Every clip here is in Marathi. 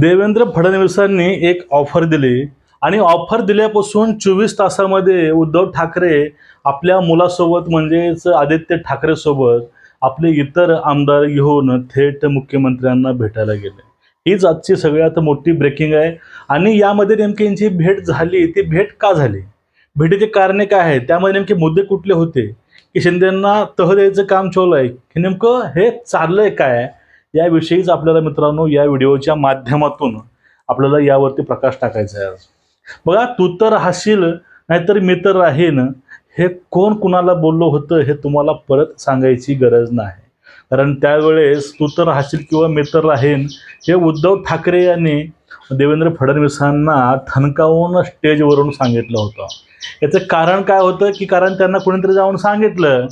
देवेंद्र फडणवीसांनी एक ऑफर दिली. आणि ऑफर दिल्यापासून चोवीस तासामध्ये उद्धव ठाकरे आपल्या मुलासोबत म्हणजेच आदित्य ठाकरेसोबत आपले इतर आमदार घेऊन थेट मुख्यमंत्र्यांना भेटायला गेले. हीच आजची सगळ्यात मोठी ब्रेकिंग आहे. आणि यामध्ये नेमकी यांची भेट झाली ती भेट का झाली? भेटीचे कारणे काय आहेत? त्यामध्ये नेमके मुद्दे कुठले होते? की शिंदेंना तह द्यायचं काम चालू आहे. की नेमकं हे चाललंय काय? याविषयीच आपल्याला मित्रांनो या व्हिडिओच्या माध्यमातून आपल्याला यावरती प्रकाश टाकायचा आहे आज. बघा तू तर राहशील नाहीतर मी तर राहीन. हे कोण कुणाला बोललो होतं हे तुम्हाला परत सांगायची गरज नाही. कारण त्यावेळेस तू तर राहशील किंवा मी तर राहीन हे उद्धव ठाकरे यांनी देवेंद्र फडणवीसांना ठणकावून स्टेजवरून सांगितलं होतं. याचं कारण काय होतं की कारण त्यांना कुणीतरी जाऊन सांगितलं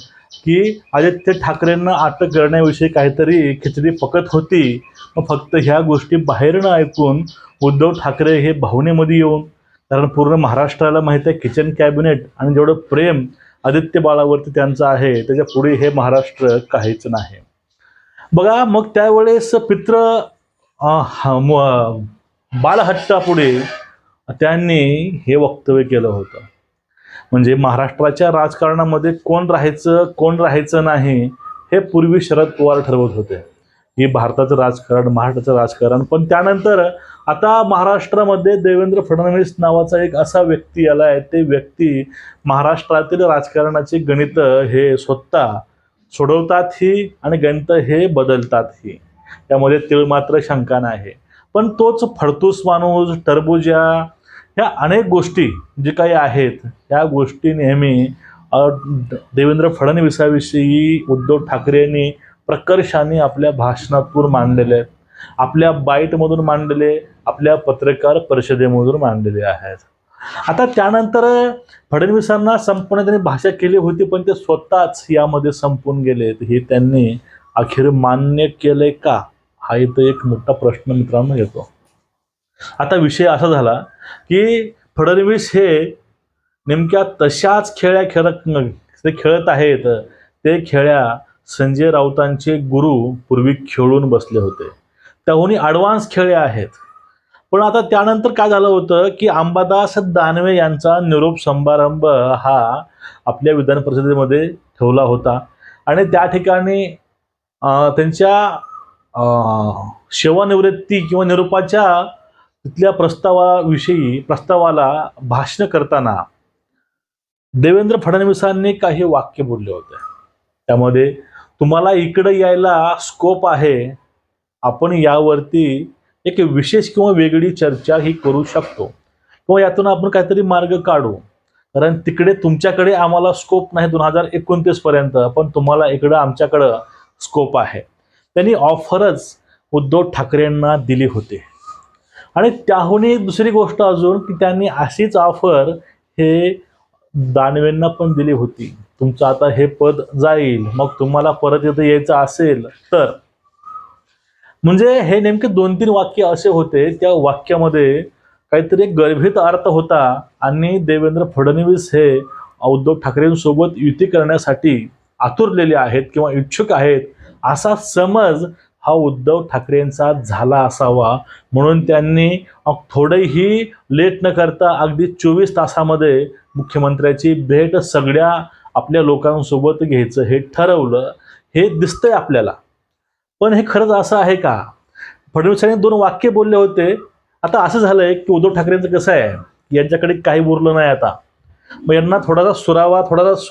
की आदित्य ठाकरेंना अटक करण्याविषयी काहीतरी खिचडी पकत होती. मग फक्त ह्या गोष्टी बाहेरनं ऐकून उद्धव ठाकरे हे भावनेमध्ये येऊन कारण पूर्ण महाराष्ट्राला माहीत आहे किचन कॅबिनेट आणि जेवढं प्रेम आदित्य बाळावरती त्यांचं आहे त्याच्या पुढे हे महाराष्ट्र काहीच नाही. बघा मग त्यावेळेस पित्र बालहट्टापुढे त्यांनी हे वक्तव्य केलं होतं. म्हणजे महाराष्ट्राच्या राजकारणामध्ये कोण राहायचं कोण राहायचं नाही हे पूर्वी शरद पवार ठरवत होते. की भारताचं राजकारण महाराष्ट्राचं राजकारण. पण त्यानंतर आता महाराष्ट्रामध्ये देवेंद्र फडणवीस नावाचा एक असा व्यक्ती आला आहे. ते व्यक्ती महाराष्ट्रातील राजकारणाचे गणित हे स्वतः सोडवतातही आणि गणित हे बदलतातही त्यामध्ये तिळ मात्र शंका नाही. पण तोच फडतूस माणूस टरबुजा ह्या अनेक गोष्टी जे काही आहेत ह्या गोष्टी नेहमी देवेंद्र फडणवीसाविषयी उद्धव ठाकरे यांनी प्रकर्षाने आपल्या भाषणातून मांडलेले आहेत. आपल्या बाईटमधून मांडलेले आपल्या पत्रकार परिषदेमधून मांडलेले आहेत. आता त्यानंतर फडणवीसांना संपूर्ण त्यांनी भाषा केली होती पण ते स्वतःच यामध्ये संपून गेलेत हे त्यांनी अखेर मान्य केलंय का? हा इथं एक मोठा प्रश्न मित्रांनो येतो. आता विषय असा झाला की फडणवीस हे नेमक्या तशाच खेळ्या खेळत ते खेळत आहेत ते खेळ्या संजय राऊतांचे गुरु पूर्वी खेळून बसले होते. त्याहूनही ॲडव्हान्स खेळे आहेत. पण आता त्यानंतर काय झालं होतं की अंबादास दानवे यांचा निरोप समारंभ हा आपल्या विधान परिषदेमध्ये ठेवला होता. आणि त्या ठिकाणी त्यांच्या सेवानिवृत्ती किंवा निरोपाच्या तिथल्या प्रस्तावाविषयी प्रस्तावाला भाषण करताना देवेंद्र फडणवीसांनी काही वाक्य बोलले होते. त्यामध्ये तुम्हाला इकडं यायला स्कोप आहे. आपण यावरती एक विशेष किंवा वेगळी चर्चा ही करू शकतो. किंवा यातून आपण काहीतरी मार्ग काढू. कारण तिकडे तुमच्याकडे आम्हाला स्कोप नाही दोन हजार एकोणतीस पर्यंत पण तुम्हाला इकडं आमच्याकडं स्कोप आहे. त्यांनी ऑफरच उद्धव ठाकरेंना दिली होती. आणि त्याहून दुसरी गोष्ट अजून की त्यांनी अशीच ऑफर हे दानवेंना पण दिली होती. तुमचं आता हे पद जाईल मग तुम्हाला परत इथं यायचं असेल तर. म्हणजे हे नेमके दोन तीन वाक्य असे होते त्या वाक्यामध्ये काहीतरी गर्भित अर्थ होता आणि देवेंद्र फडणवीस हे उद्धव ठाकरेंसोबत युती करण्यासाठी आतुरलेले आहेत किंवा इच्छुक आहेत असा समज हा उद्धव ठाकरेंचा झाला असावा. म्हणून त्यांनी अ, थोडंही लेट न करता अगदी चोवीस तासामध्ये मुख्यमंत्र्याची भेट सगळ्या आपल्या लोकांसोबत घ्यायचं हे ठरवलं. हे दिसतंय आपल्याला. पण हे खरंच असं आहे का? फडणवीसांनी दोन वाक्य बोलले होते. आता असं झालंय की उद्धव ठाकरेंचं कसं आहे? यांच्याकडे काही उरलं नाही आता. मग यांना थोडासा सुरावा थोडासा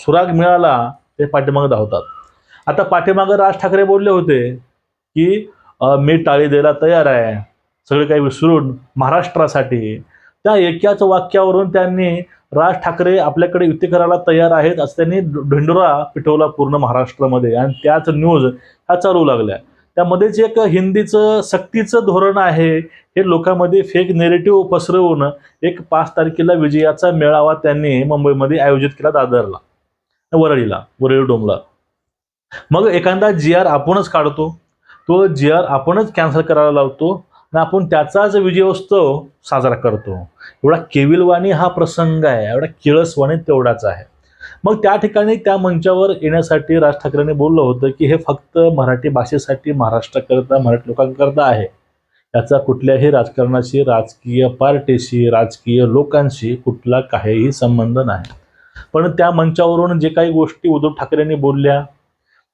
सुराग मिळाला ते पाठीमागं धावतात. आता पाठीमागं राज ठाकरे बोलले होते की मी टाळी द्यायला तयार आहे. सगळे काही विसरून महाराष्ट्रासाठी. त्या एकाच वाक्यावरून त्यांनी राज ठाकरे आपल्याकडे युती करायला तयार आहेत असं त्यांनी ढिंडोरा पिठवला पूर्ण महाराष्ट्रामध्ये. आणि त्याच न्यूज ह्या चालू लागल्या. त्यामध्येच एक हिंदीचं सक्तीचं धोरण आहे. हे लोकांमध्ये फेक नेरेटिव्ह पसरवून एक पाच तारखेला विजयाचा मेळावा त्यांनी मुंबईमध्ये आयोजित केला दादरला. वरळीला वरळी डोंगला मग एखादा जी आर आपणच काढतो तो जी आर आपणच कॅन्सल करायला लावतो आणि आपण त्याचाच विजयोत्सव साजरा करतो. एवढा केविलवाणी हा प्रसंग आहे एवढा किळसवाणी तेवढाच आहे. मग त्या ठिकाणी त्या मंचावर येण्यासाठी राज ठाकरेंनी बोललं होतं की हे फक्त मराठी भाषेसाठी महाराष्ट्राकरता मराठी लोकांकरता आहे. याचा कुठल्याही राजकारणाशी राजकीय पार्टीशी राजकीय लोकांशी कुठला काहीही संबंध नाही. पण त्या मंचावरून जे काही गोष्टी उद्धव ठाकरेंनी बोलल्या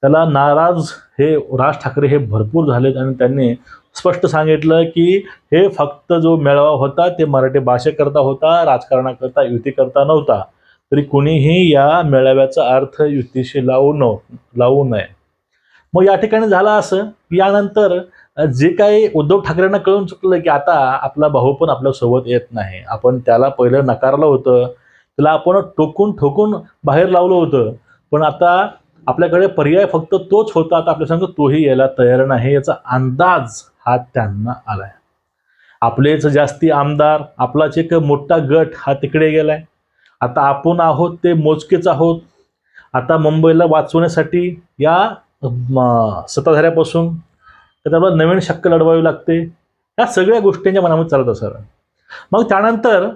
त्याला नाराज हे राज ठाकरे हे भरपूर झालेत आणि त्यांनी स्पष्ट सांगितलं की हे फक्त जो मेळावा होता ते मराठी भाषेकरता होता राजकारणाकरता युतीकरता नव्हता. तरी कुणीही या मेळाव्याचा अर्थ युतीशी लावू न लावू नये. मग या ठिकाणी झालं असं. यानंतर जे काही उद्धव ठाकरेंना कळून चुकलं की आता आपला भाऊ पण आपल्यासोबत येत नाही. आपण त्याला पहिलं नकारलं होतं. त्याला आपण टोकून ठोकून बाहेर लावलं होतं. पण आता आपल्याकडे पर्याय फक्त तोच होता. आता आपल्या सांगतो तोही यायला तयार नाही. याचा अंदाज हा त्यांना आलाय. आपलेच जास्ती आमदार आपलाच एक मोठा गट हा तिकडे गेलाय. आता आपण आहोत ते मोजकेच आहोत. आता मुंबईला वाचवण्यासाठी या सत्ताधाऱ्यापासून त्याला नवीन शक्क लढवावी लागते. या सगळ्या गोष्टींच्या मनामध्ये चालत असणार मग त्यानंतर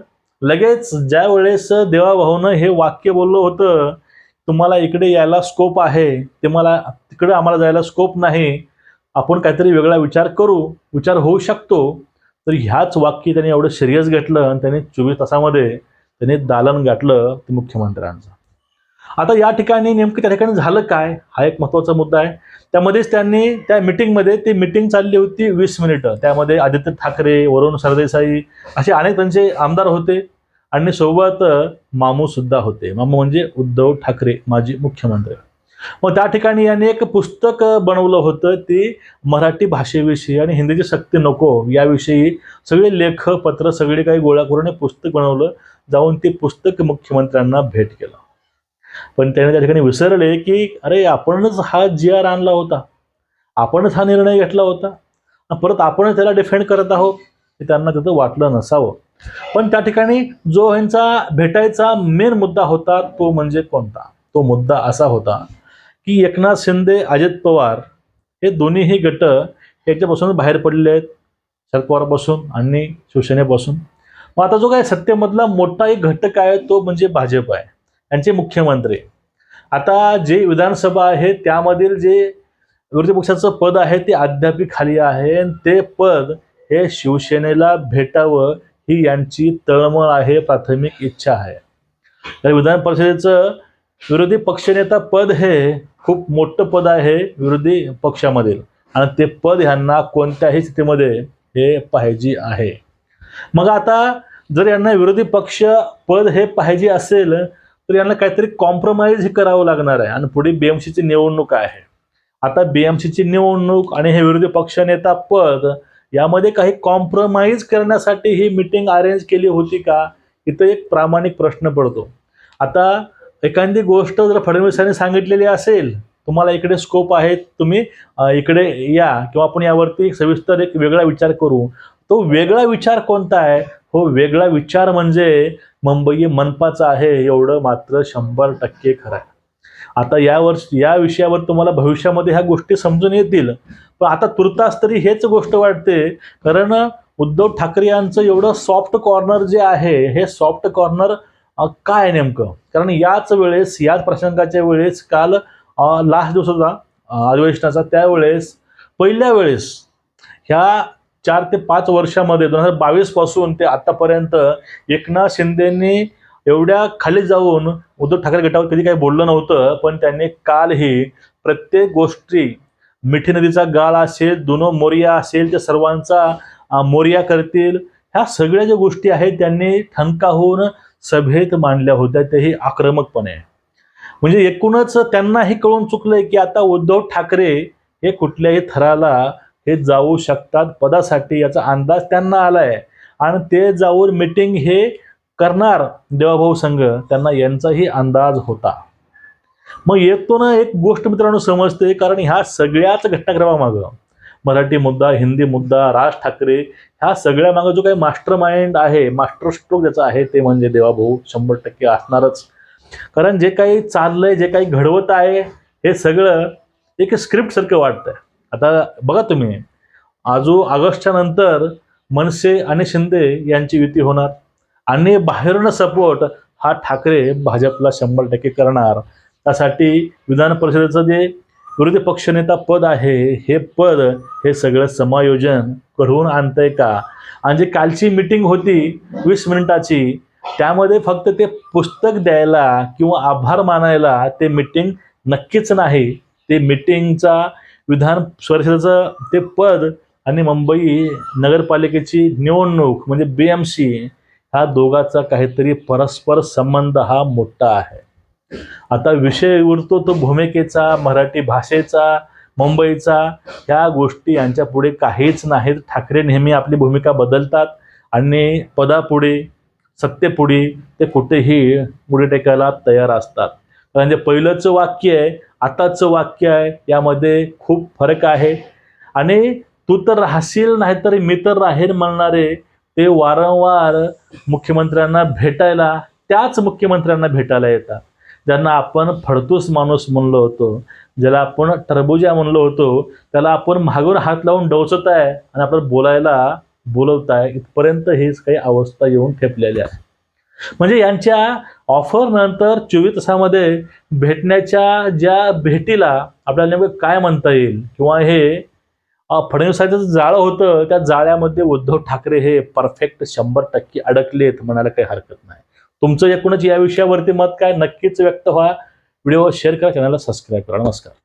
लगेच ज्या वेळेस देवाभाऊनं हे वाक्य बोललं होतं तुम्हाला इकडे यायला स्कोप आहे ते मला तिकडे आम्हाला जायला स्कोप नाही आपण काहीतरी वेगळा विचार करू. विचार होऊ शकतो. तर ह्याच वाक्य त्यांनी एवढं सिरियस घेतलं आणि त्यांनी चोवीस तासामध्ये त्यांनी दालन गाठलं ते मुख्यमंत्र्यांचं. आता या ठिकाणी नेमकं त्या ठिकाणी झालं काय? हा एक महत्त्वाचा मुद्दा आहे. त्यामध्येच त्यांनी त्या मिटिंगमध्ये ती मिटिंग चालली होती वीस मिनिटं. त्यामध्ये आदित्य ठाकरे वरुण सरदेसाई असे अनेक त्यांचे आमदार होते. आणि सोबत मामू सुद्धा होते. मामू म्हणजे उद्धव ठाकरे माजी मुख्यमंत्री. मग त्या ठिकाणी यांनी एक पुस्तक बनवलं होतं ते मराठी भाषेविषयी आणि हिंदीची सक्ती नको याविषयी सगळे लेख पत्र सगळे काही गोळा करून पुस्तक बनवलं जाऊन ते पुस्तक मुख्यमंत्र्यांना भेट केलं. पण त्याने त्या ठिकाणी विसरले की अरे आपणच हा जी आर आणला होता. आपणच हा निर्णय घेतला होता. परत आपणच त्याला डिफेंड करत आहोत. हे त्यांना तिथं वाटलं नसावं. पण त्या ठिकाणी जो ह्यांचा भेटायचा मेन मुद्दा होता तो म्हणजे कोणता? तो मुद्दा असा होता की एकनाथ शिंदे अजित पवार हे दोन्हीही गट याच्यापासून बाहेर पडले आहेत शरद पवारपासून आणि शिवसेनेपासून. मग आता जो काय सत्तेमधला मोठा एक घटक आहे तो म्हणजे भाजप आहे यांचे मुख्यमंत्री. आता जे विधानसभा आहे त्यामधील जे विरोधी पक्षाचं पद आहे ते अद्याप खाली आहे ते पद हे शिवसेनेला भेटावं ही यांची तळमळ आहे प्राथमिक इच्छा आहे. तर विधान परिषदेचं विरोधी पक्षनेता पद हे खूप मोठं पद आहे विरोधी पक्षामधील. आणि ते पद ह्यांना कोणत्याही स्थितीमध्ये हे पाहिजे आहे. मग आता जर यांना विरोधी पक्ष पद हे पाहिजे असेल तर यांना काहीतरी कॉम्प्रोमाइज हे करावं लागणार आहे. आणि पुढे बीएमसीची निवडणूक आहे. आता बीएमसीची निवडणूक आणि हे विरोधी पक्षनेता पद यामध्ये काही कॉम्प्रोमाइज करण्यासाठी ही मिटिंग अरेंज केली होती का? इथं एक प्रामाणिक प्रश्न पडतो. आता एखादी गोष्ट जर फडणवीसांनी सांगितलेली असेल तुम्हाला इकडे स्कोप आहे तुम्ही इकडे या किंवा आपण यावरती सविस्तर एक वेगळा विचार करू. तो वेगळा विचार कोणता आहे? हो वेगळा विचार म्हणजे मुंबई मनपाचा आहे एवढं मात्र शंभर टक्के खरं आहे. आता या वर्ष या विषयावर तुम्हाला भविष्यामध्ये ह्या गोष्टी समजून येतील. पण आता तुर्तास तरी हेच गोष्ट वाटते कारण उद्धव ठाकरे यांचं एवढं सॉफ्ट कॉर्नर जे आहे हे सॉफ्ट कॉर्नर काय नेमकं? कारण याच वेळेस याच प्रसंगाच्या वेळेस काल लास्ट दिवस होता अधिवेशनाचा त्यावेळेस पहिल्या वेळेस ह्या चार ते पाच वर्षामध्ये दोन हजार बावीसपासून ते आतापर्यंत एकनाथ शिंदेनी एवढ्या खाली जाऊन उद्धव ठाकरे गटावर कधी काही बोललं नव्हतं पण त्यांनी कालही प्रत्येक गोष्टी मिठी नदीचा गाळ असेल दुनो मोरिया असेल त्या सर्वांचा मोर्या मोरिया करतील ह्या सगळ्या ज्या गोष्टी आहेत त्यांनी ठणकाहून सभेत मांडल्या होत्या. तेही आक्रमकपणे. म्हणजे एकूणच त्यांना हे कळून चुकलंय की आता उद्धव ठाकरे हे कुठल्याही थराला हे जाऊ शकतात पदासाठी याचा अंदाज त्यांना आलाय. आणि ते जाऊन मिटिंग हे करणार देवाभाऊ संघ त्यांना यांचाही अंदाज होता. मग येतो ना एक गोष्ट मित्रांनो समजते कारण ह्या सगळ्याच घटनाक्रमामागं मराठी मुद्दा हिंदी मुद्दा राज ठाकरे ह्या सगळ्या मागं जो काही मास्टर माइंड आहे मास्टर स्ट्रोक ज्याचा आहे ते म्हणजे देवाभाऊ शंभर टक्के असणारच. कारण जे काही चाललंय जे काही घडवत आहे हे सगळं एक स्क्रिप्ट सारखं वाटतंय. आता बघा तुम्ही आजू ऑगस्टच्या नंतर मनसे आणि शिंदे यांची युती होणार. आणि बाहेरून सपोर्ट हा ठाकरे भाजपला शंभर टक्के करणार. त्यासाठी विधान परिषदेचं जे विरोधी पक्षनेता पद आहे हे पद हे सगळं समायोजन घडवून आणतंय का? आणि जी कालची मिटिंग होती वीस मिनिटाची त्यामध्ये फक्त ते पुस्तक द्यायला किंवा आभार मानायला ते मिटिंग नक्कीच नाही. ते मिटिंगचा विधान परिषदेचं ते पद आणि मुंबई नगरपालिकेची निवडणूक म्हणजे बी एम सी ह्या दोघाचा काहीतरी परस्पर संबंध हा मोठा आहे. आता विषय उरतो तो भूमिकेचा मराठी भाषेचा मुंबईचा ह्या गोष्टी यांच्या पुढे काहीच नाहीत. ठाकरे नेहमी आपली भूमिका बदलतात आणि पदापुढे सत्तेपुढे ते कुठेही पुढे टेकायला तयार असतात. म्हणजे पहिलंचं वाक्य आहे आताचं वाक्य आहे यामध्ये खूप फरक आहे. आणि तू तर राहशील नाहीतर मी तर राहील म्हणणारे ते वारंवार मुख्यमंत्र्यांना भेटायला त्याच मुख्यमंत्र्यांना भेटायला येतात. ज्यांना आपण फडतूस माणूस म्हणलो होतो ज्याला आपण टरबुजा म्हणलो होतो त्याला आपण मागून हात लावून डवचत आहे आणि आपण बोलायला बोलवताय इथपर्यंत हीच काही अवस्था येऊन ठेपलेली आहे. म्हणजे यांच्या ऑफर नंतर चोवीस तासामध्ये भेटण्याच्या ज्या भेटीला आपल्याला नेमकं काय म्हणता येईल किंवा हे फडणवीस साहेबांचं जाळं होतं त्या जाळ्यामध्ये उद्धव ठाकरे हे परफेक्ट शंभर टक्के अडकलेत म्हणायला काही हरकत नाही. तुमचं एकूणच या विषयावरती मत काय? नक्कीच व्यक्त व्हा. व्हिडिओ शेअर करा चॅनलला सबस्क्राईब करा. नमस्कार.